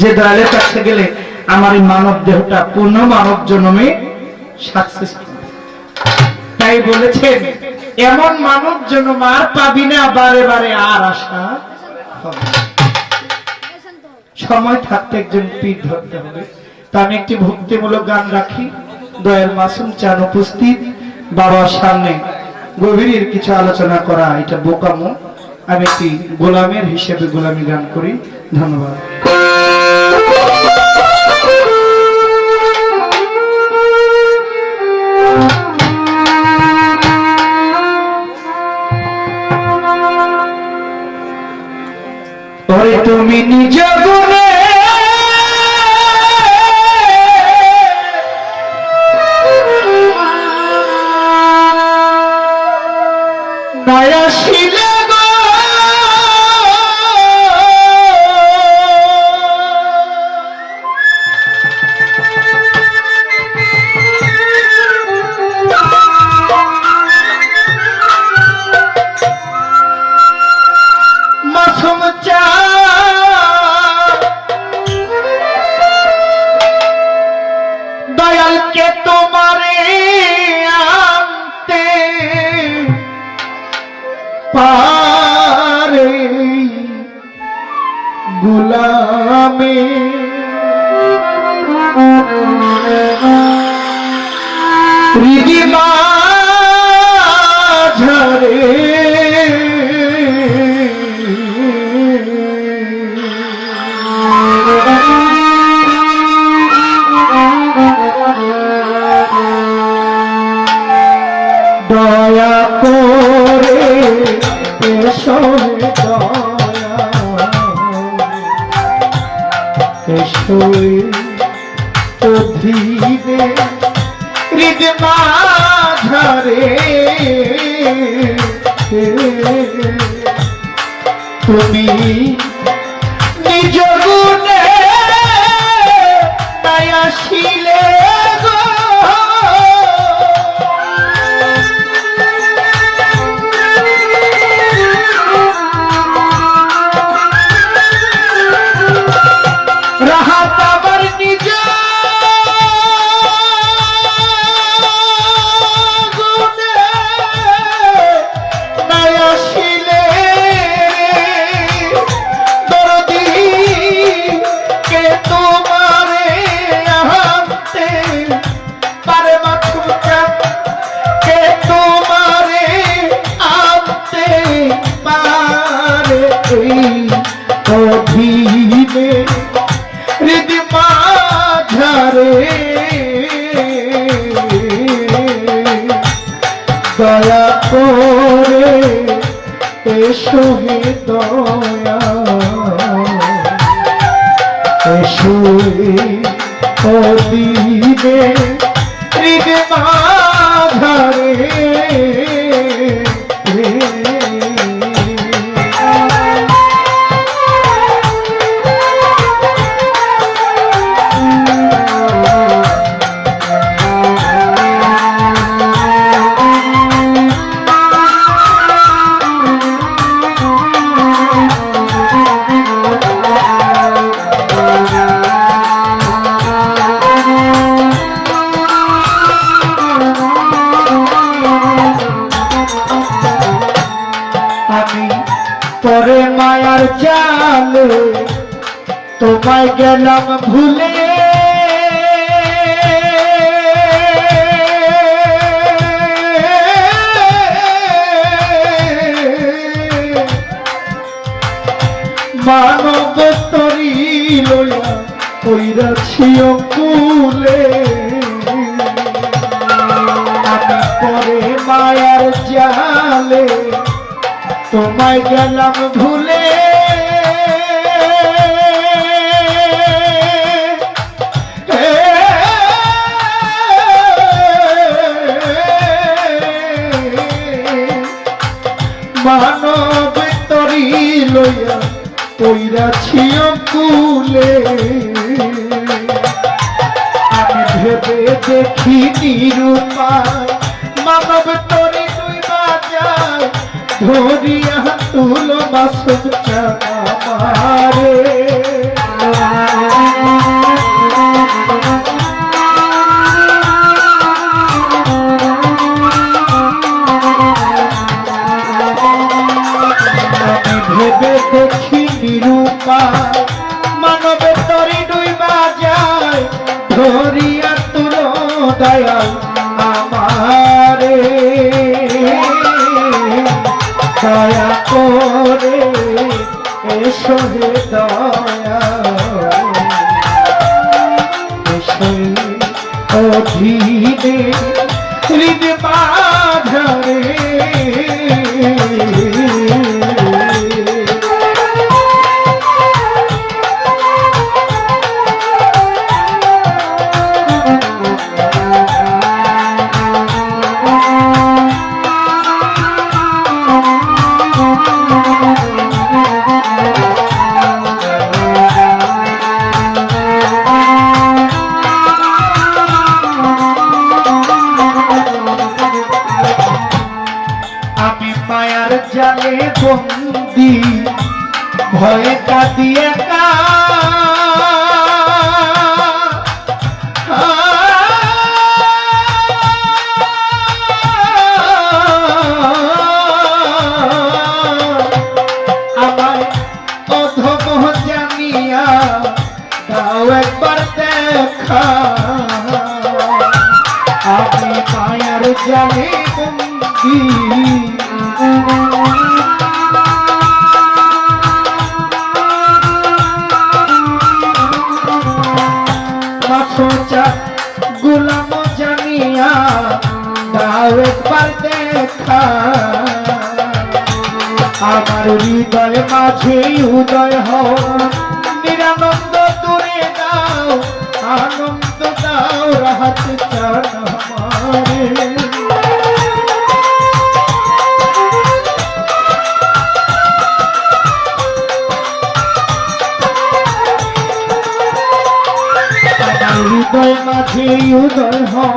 যে দয়ালের কাছে গেলে আমার এই মানব দেহটা পূর্ণ মানব জন্মে তাই বলেছেন, এমন মানব জন্ম আর পাবি না, বারে বারে আর আশা সময় থাকতে একজন পীর ধরতে হবে। তা আমি একটি ভক্তিমূলক গান রাখি। দয়াল মাসুম চান উপস্থিত, বাবার সামনে গভীরের কিছু আলোচনা করা, এটা বোকামো। আমি একটি গোলামের হিসেবে গোলামি গান করি। ধন্যবাদ। তুমি নিজ গুণে গুলামে। ঝরে দয়া করে এসো হে দয়া এসো তো ধীরে হৃদ মাঝারে তুমি নিজ গুণে তাই আসিলে দয়া করে এসো হে দয়া। এসো অধীনে হৃদ মাঝারে তোমায় গেলাম ভুলে মানব তরি লইয়া কইরাছি পরে মায়ার জালে তোমায় গেলাম ভুলে। পৈরাছি কুলে আমি ভেবে দেখি নিরুপায় মানব তরে তুই বাজায় ধরিয়া তুল মাসুম ভেবে আমার মানবের তরি ডুইবা যায় ধরিয়া তোর দয়াল আমারে। দয়া করে এসো হে দয়া। ভয়ে কাঁদি একা। আমায় অধম জানিয়া দাও একবার দেখা। আমি মায়ার জালে বন্দি। আমার হৃদয় মাঝে উদয় হও। নিরানন্দ দূরে দাও আনন্দ দাও রাহাত চান হৃদয় মাঝে উদয় হও।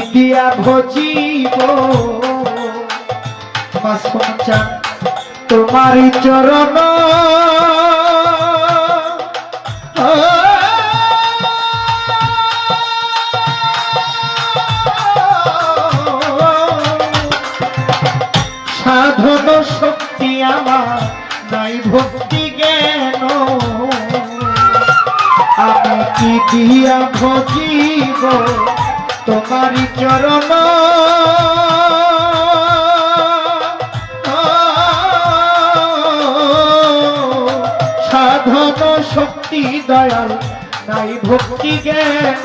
কি ভজিব। তোমারি চরণ। সাধন শক্তি আমার নাই ভক্তি জ্ঞান। আমি কি দিয়া ভজিব? তোমারি চরণ। সাধন শক্তি দয়াল নাই ভক্তি জ্ঞান।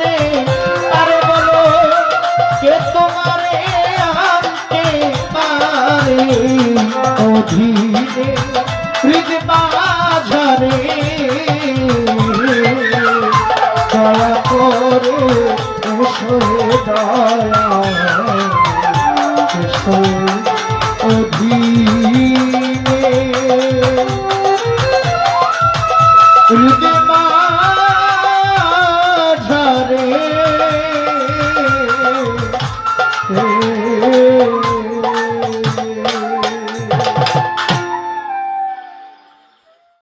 আছে। আরে বলো কে তোমারে আনতে পারে? অধীরে হৃদ বাজারে দয়া করে দয়া। অধীর।